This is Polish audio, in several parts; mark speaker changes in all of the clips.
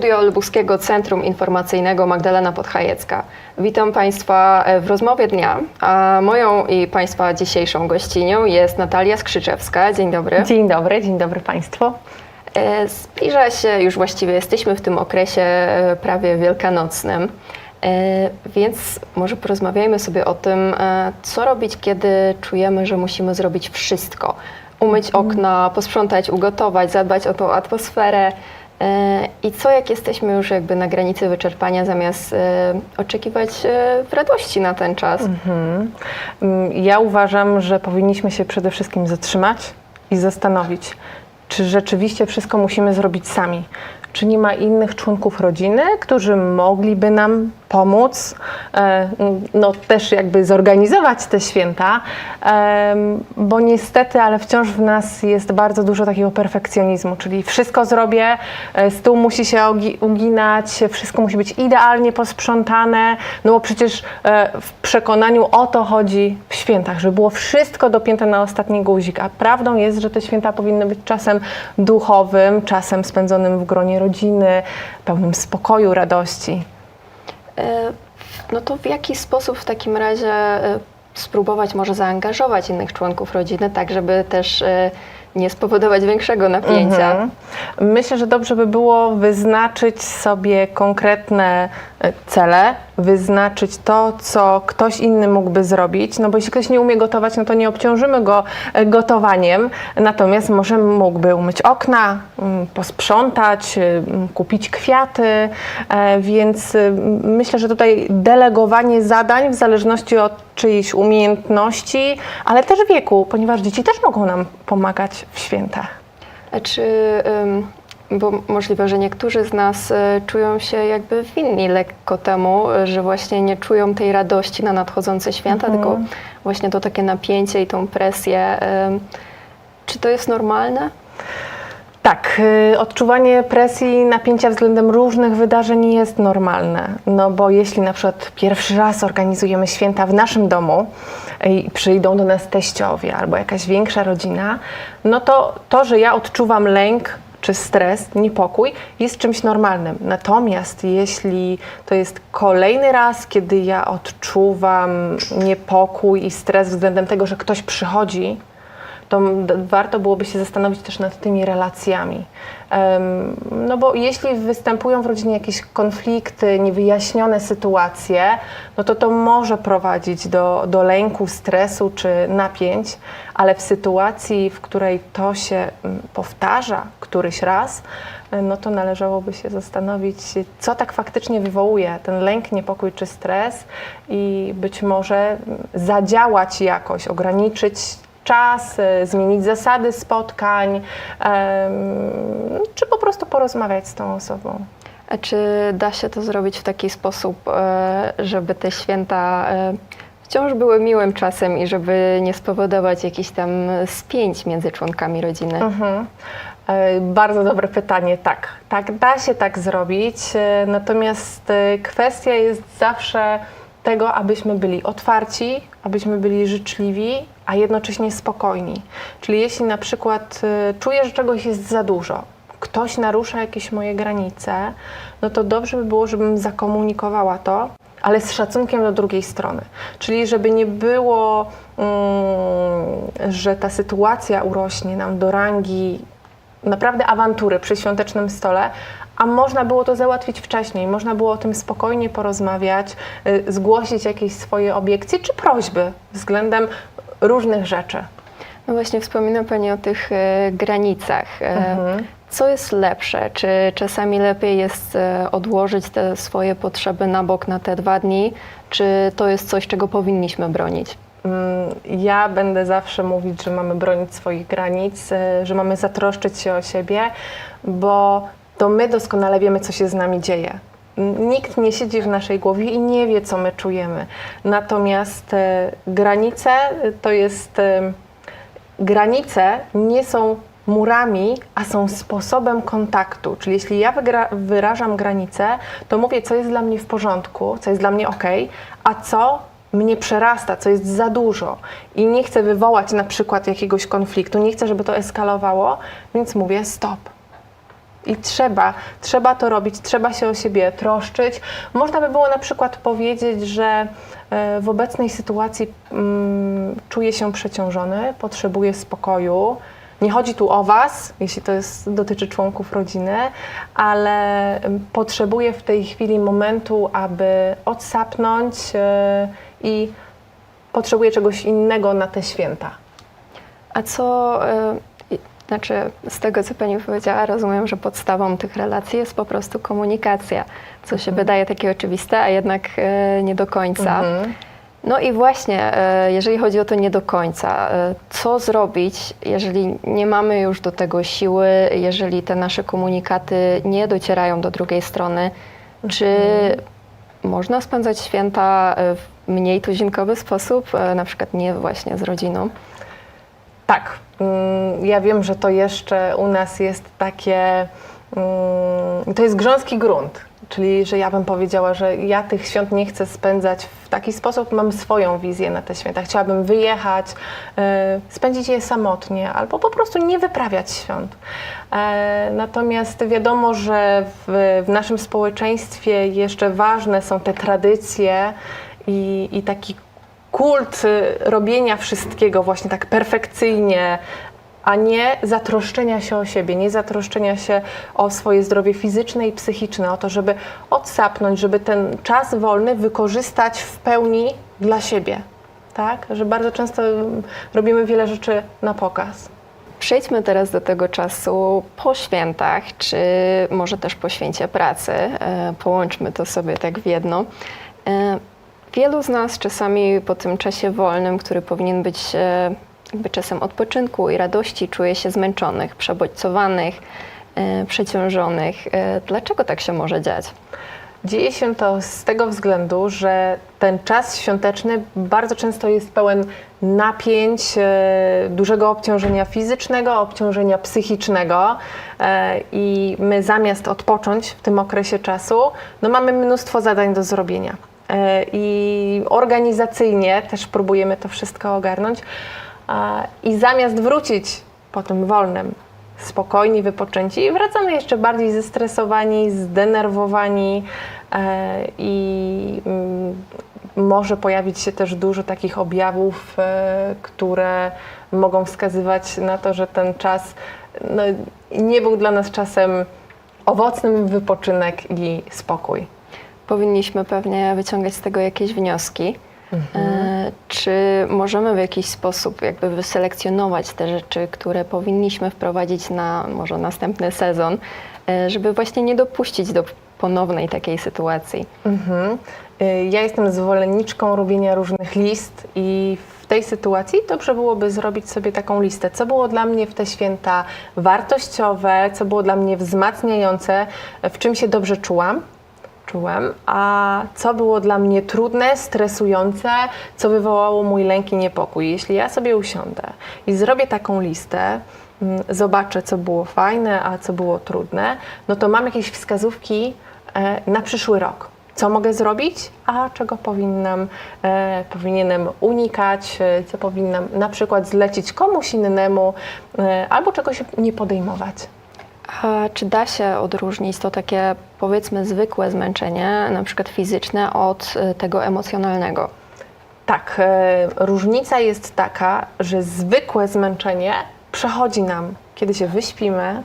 Speaker 1: studio Lubuskiego Centrum Informacyjnego Magdalena Podchajecka. Witam Państwa w rozmowie dnia, a moją i Państwa dzisiejszą gościnią jest Natalia Skrzyczewska. Dzień dobry.
Speaker 2: Dzień dobry, dzień dobry Państwu.
Speaker 1: E, Zbliża się, już właściwie jesteśmy w tym okresie e, prawie wielkanocnym, E, więc może porozmawiajmy sobie o tym, co robić, kiedy czujemy, że musimy zrobić wszystko. Umyć okna, posprzątać, ugotować, zadbać o tą atmosferę. E, I co jak jesteśmy już jakby na granicy wyczerpania, zamiast e, oczekiwać e, w radości na ten czas?
Speaker 2: Mm, Ja uważam, że powinniśmy się przede wszystkim zatrzymać i zastanowić, czy rzeczywiście wszystko musimy zrobić sami. Czy nie ma innych członków rodziny, którzy mogliby nam pomóc, e, no też jakby zorganizować te święta, bo niestety, ale wciąż w nas jest bardzo dużo takiego perfekcjonizmu, czyli wszystko zrobię, e, stół musi się uginać, wszystko musi być idealnie posprzątane, no bo przecież e, w przekonaniu o to chodzi w świętach, żeby było wszystko dopięte na ostatni guzik, a prawdą jest, że te święta powinny być czasem duchowym, czasem spędzonym w gronie rodziny, pełnym spokoju, radości.
Speaker 1: E, No to w jaki sposób w takim razie e, spróbować może zaangażować innych członków rodziny, tak żeby też e, nie spowodować większego napięcia?
Speaker 2: Mhm. Myślę, że dobrze by było wyznaczyć sobie konkretne cele, wyznaczyć to, co ktoś inny mógłby zrobić. No bo jeśli ktoś nie umie gotować, no to nie obciążymy go e, gotowaniem. Natomiast może mógłby umyć okna, mm, posprzątać, y, mm, kupić kwiaty. E, Więc myślę, że tutaj delegowanie zadań w zależności od czyjejś umiejętności, ale też wieku, ponieważ dzieci też mogą nam pomagać w świętach.
Speaker 1: Czy, bo możliwe, że niektórzy z nas e, czują się jakby winni lekko temu, e, że właśnie nie czują tej radości na nadchodzące święta,
Speaker 2: Mhm.
Speaker 1: tylko właśnie to takie napięcie i tą presję. Czy to jest normalne?
Speaker 2: Tak, y, odczuwanie presji i napięcia względem różnych wydarzeń jest normalne. No bo jeśli na przykład pierwszy raz organizujemy święta w naszym domu i przyjdą do nas teściowie albo jakaś większa rodzina, no to to, że ja odczuwam lęk czy stres, niepokój jest czymś normalnym. Natomiast jeśli to jest kolejny raz, kiedy ja odczuwam niepokój i stres względem tego, że ktoś przychodzi, to warto byłoby się zastanowić też nad tymi relacjami. No bo jeśli występują w rodzinie jakieś konflikty, niewyjaśnione sytuacje, no to to może prowadzić do, do lęku, stresu czy napięć, ale w sytuacji, w której to się powtarza któryś raz, e, no to należałoby się zastanowić, co tak faktycznie wywołuje ten lęk, niepokój czy stres i być może zadziałać jakoś, ograniczyć czas, y, zmienić zasady spotkań, czy po prostu porozmawiać z tą osobą.
Speaker 1: A czy da się to zrobić w taki sposób, e, żeby te święta e, wciąż były miłym czasem i żeby nie spowodować jakichś tam spięć między członkami rodziny?
Speaker 2: Mhm. E, Bardzo dobre pytanie. Tak, tak, da się tak zrobić. e, Natomiast e, kwestia jest zawsze tego, abyśmy byli otwarci, abyśmy byli życzliwi, a jednocześnie spokojni. Czyli jeśli na przykład e, czuję, że czegoś jest za dużo, ktoś narusza jakieś moje granice, no to dobrze by było, żebym zakomunikowała to, ale z szacunkiem do drugiej strony. Czyli żeby nie było, mm, że ta sytuacja urośnie nam do rangi naprawdę awantury przy świątecznym stole, a można było to załatwić wcześniej, można było o tym spokojnie porozmawiać, y, zgłosić jakieś swoje obiekcje czy prośby względem różnych rzeczy.
Speaker 1: No właśnie wspomina Pani o tych e, granicach. E,
Speaker 2: Mhm.
Speaker 1: Co jest lepsze? Czy czasami lepiej jest e, odłożyć te swoje potrzeby na bok na te dwa dni, czy to jest coś, czego powinniśmy bronić?
Speaker 2: Mm, Ja będę zawsze mówić, że mamy bronić swoich granic, że mamy zatroszczyć się o siebie, bo to my doskonale wiemy, co się z nami dzieje. Nikt nie siedzi w naszej głowie i nie wie, co my czujemy. Natomiast y, granice to jest. y, Granice nie są murami, a są sposobem kontaktu. Czyli jeśli ja wyrażam granice, to mówię, co jest dla mnie w porządku, co jest dla mnie ok, a co mnie przerasta, co jest za dużo i nie chcę wywołać na przykład jakiegoś konfliktu, nie chcę, żeby to eskalowało, więc mówię stop. I trzeba, trzeba to robić, trzeba się o siebie troszczyć. Można by było na przykład powiedzieć, że e, w obecnej sytuacji mm, czuję się przeciążony, potrzebuję spokoju. Nie chodzi tu o Was, jeśli to jest, dotyczy członków rodziny, ale em, potrzebuję w tej chwili momentu, aby odsapnąć e, i potrzebuję czegoś innego na te święta.
Speaker 1: A co, i- znaczy z tego, co Pani powiedziała, rozumiem, że podstawą tych relacji jest po prostu komunikacja, co się wydaje takie oczywiste, a jednak y, nie do końca.
Speaker 2: Mhm.
Speaker 1: No i właśnie, y, jeżeli chodzi o to nie do końca, y, co zrobić, jeżeli nie mamy już do tego siły, jeżeli te nasze komunikaty nie docierają do drugiej strony, czy można spędzać święta w mniej tuzinkowy sposób, na przykład nie właśnie z rodziną?
Speaker 2: Tak, ja wiem, że to jeszcze u nas jest takie, mm, to jest grząski grunt, czyli że ja bym powiedziała, że ja tych świąt nie chcę spędzać w taki sposób, mam swoją wizję na te święta. Chciałabym wyjechać, e, spędzić je samotnie albo po prostu nie wyprawiać świąt. E, Natomiast wiadomo, że w, w naszym społeczeństwie jeszcze ważne są te tradycje i, i taki kult y, robienia wszystkiego właśnie tak perfekcyjnie, a nie zatroszczenia się o siebie, nie zatroszczenia się o swoje zdrowie fizyczne i psychiczne, o to, żeby odsapnąć, żeby ten czas wolny wykorzystać w pełni dla siebie. Tak? Że bardzo często mm, robimy wiele rzeczy na pokaz.
Speaker 1: Przejdźmy teraz do tego czasu po świętach, czy może też po święcie pracy. E, Połączmy to sobie tak w jedno. Wielu z nas czasami po tym czasie wolnym, który powinien być e, jakby czasem odpoczynku i radości, czuje się zmęczonych, przebodźcowanych, e, przeciążonych. E, Dlaczego tak się może dziać?
Speaker 2: Dzieje się to z tego względu, że ten czas świąteczny bardzo często jest pełen napięć, dużego obciążenia fizycznego, obciążenia psychicznego i my zamiast odpocząć w tym okresie czasu, no mamy mnóstwo zadań do zrobienia. E, I organizacyjnie też próbujemy to wszystko ogarnąć. I zamiast wrócić po tym wolnym, spokojni, wypoczęci, wracamy jeszcze bardziej zestresowani, zdenerwowani e, i mm, może pojawić się też dużo takich objawów, e, które mogą wskazywać na to, że ten czas no, nie był dla nas czasem owocnym wypoczynek i spokój.
Speaker 1: Powinniśmy pewnie wyciągać z tego jakieś wnioski. E, Czy możemy w jakiś sposób jakby wyselekcjonować te rzeczy, które powinniśmy wprowadzić na może następny sezon, e, żeby właśnie nie dopuścić do ponownej takiej sytuacji?
Speaker 2: Mhm. Y, Ja jestem zwolenniczką robienia różnych list i w tej sytuacji dobrze byłoby zrobić sobie taką listę, co było dla mnie w te święta wartościowe, co było dla mnie wzmacniające, w czym się dobrze czułam. A co było dla mnie trudne, stresujące, co wywołało mój lęk i niepokój. Jeśli ja sobie usiądę i zrobię taką listę, mm, zobaczę, co było fajne, a co było trudne, no to mam jakieś wskazówki e, na przyszły rok. Co mogę zrobić, a czego powinnam, e, powinienem unikać, e, co powinnam na przykład zlecić komuś innemu, albo czegoś nie podejmować.
Speaker 1: A czy da się odróżnić to takie powiedzmy zwykłe zmęczenie, na przykład fizyczne, od e, tego emocjonalnego?
Speaker 2: Tak, e, różnica jest taka, że zwykłe zmęczenie przechodzi nam, kiedy się wyśpimy,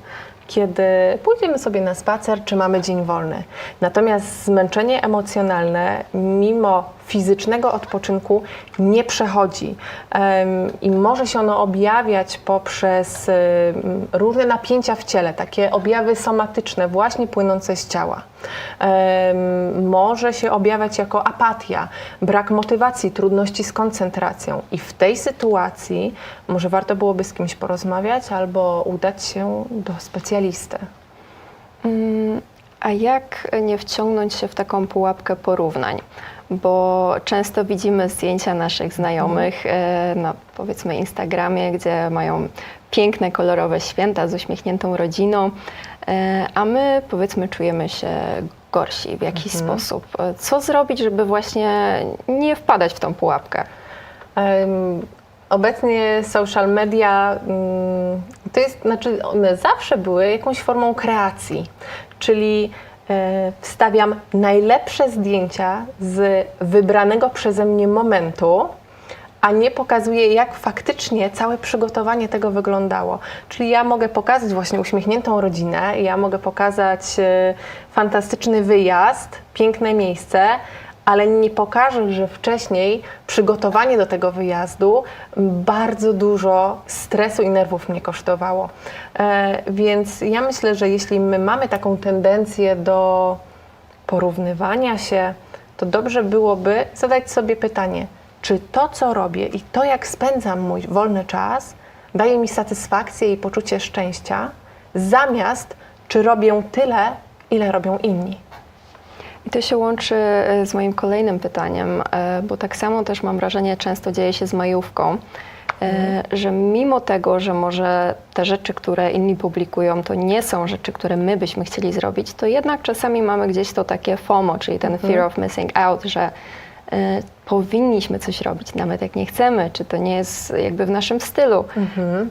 Speaker 2: kiedy pójdziemy sobie na spacer, czy mamy dzień wolny. Natomiast zmęczenie emocjonalne, mimo fizycznego odpoczynku, nie przechodzi i może się ono objawiać poprzez różne napięcia w ciele, takie objawy somatyczne, właśnie płynące z ciała. Może się objawiać jako apatia, brak motywacji, trudności z koncentracją. I w tej sytuacji może warto byłoby z kimś porozmawiać albo udać się do specjalisty.
Speaker 1: Mm, A jak nie wciągnąć się w taką pułapkę porównań? Bo często widzimy zdjęcia naszych znajomych e, na powiedzmy Instagramie, gdzie mają piękne, kolorowe święta z uśmiechniętą rodziną, e, a my powiedzmy czujemy się gorsi w jakiś sposób. E, Co zrobić, żeby właśnie nie wpadać w tą pułapkę?
Speaker 2: Em, Obecnie social media mm, to jest, znaczy one zawsze były jakąś formą kreacji, czyli wstawiam najlepsze zdjęcia z wybranego przeze mnie momentu, a nie pokazuję, jak faktycznie całe przygotowanie tego wyglądało. Czyli ja mogę pokazać właśnie uśmiechniętą rodzinę, ja mogę pokazać e, fantastyczny wyjazd, piękne miejsce, ale nie pokażę, że wcześniej przygotowanie do tego wyjazdu bardzo dużo stresu i nerwów mnie kosztowało. E, więc ja myślę, że jeśli my mamy taką tendencję do porównywania się, to dobrze byłoby zadać sobie pytanie, czy to, co robię i to, jak spędzam mój wolny czas, daje mi satysfakcję i poczucie szczęścia, zamiast czy robię tyle, ile robią inni.
Speaker 1: I to się łączy e, z moim kolejnym pytaniem, e, bo tak samo też mam wrażenie, często dzieje się z majówką, e, że mimo tego, że może te rzeczy, które inni publikują, to nie są rzeczy, które my byśmy chcieli zrobić, to jednak czasami mamy gdzieś to takie FOMO, czyli ten fear of missing out, że powinniśmy coś robić, nawet jak nie chcemy, czy to nie jest jakby w naszym stylu,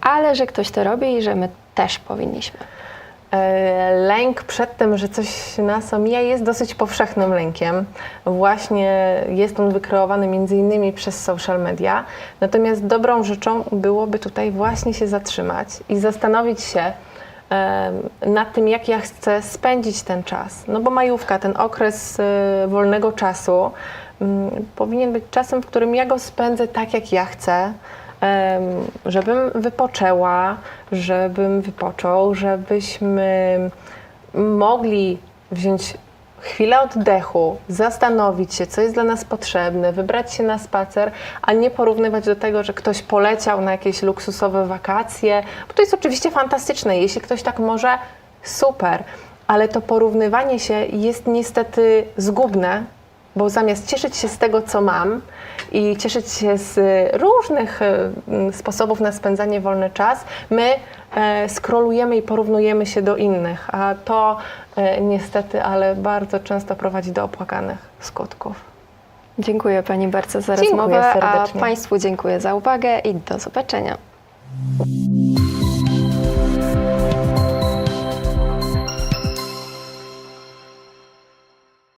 Speaker 1: ale że ktoś to robi i że my też powinniśmy.
Speaker 2: E, Lęk przed tym, że coś nas omija, jest dosyć powszechnym lękiem. Właśnie jest on wykreowany między innymi przez social media. Natomiast dobrą rzeczą byłoby tutaj właśnie się zatrzymać i zastanowić się nad tym, jak ja chcę spędzić ten czas. No bo majówka, ten okres e, wolnego czasu mm, powinien być czasem, w którym ja go spędzę tak, jak ja chcę żebym wypoczęła, żebym wypoczął, żebyśmy mogli wziąć chwilę oddechu, zastanowić się, co jest dla nas potrzebne, wybrać się na spacer, a nie porównywać do tego, że ktoś poleciał na jakieś luksusowe wakacje, bo to jest oczywiście fantastyczne. Jeśli ktoś tak może, super, ale to porównywanie się jest niestety zgubne, bo zamiast cieszyć się z tego, co mam i cieszyć się z różnych e, sposobów na spędzanie wolny czas, my e, skrolujemy i porównujemy się do innych, a to e, niestety, ale bardzo często prowadzi do opłakanych skutków.
Speaker 1: Dziękuję Pani bardzo za
Speaker 2: Dziękuję
Speaker 1: rozmowę, a
Speaker 2: serdecznie.
Speaker 1: Państwu dziękuję za uwagę i do zobaczenia.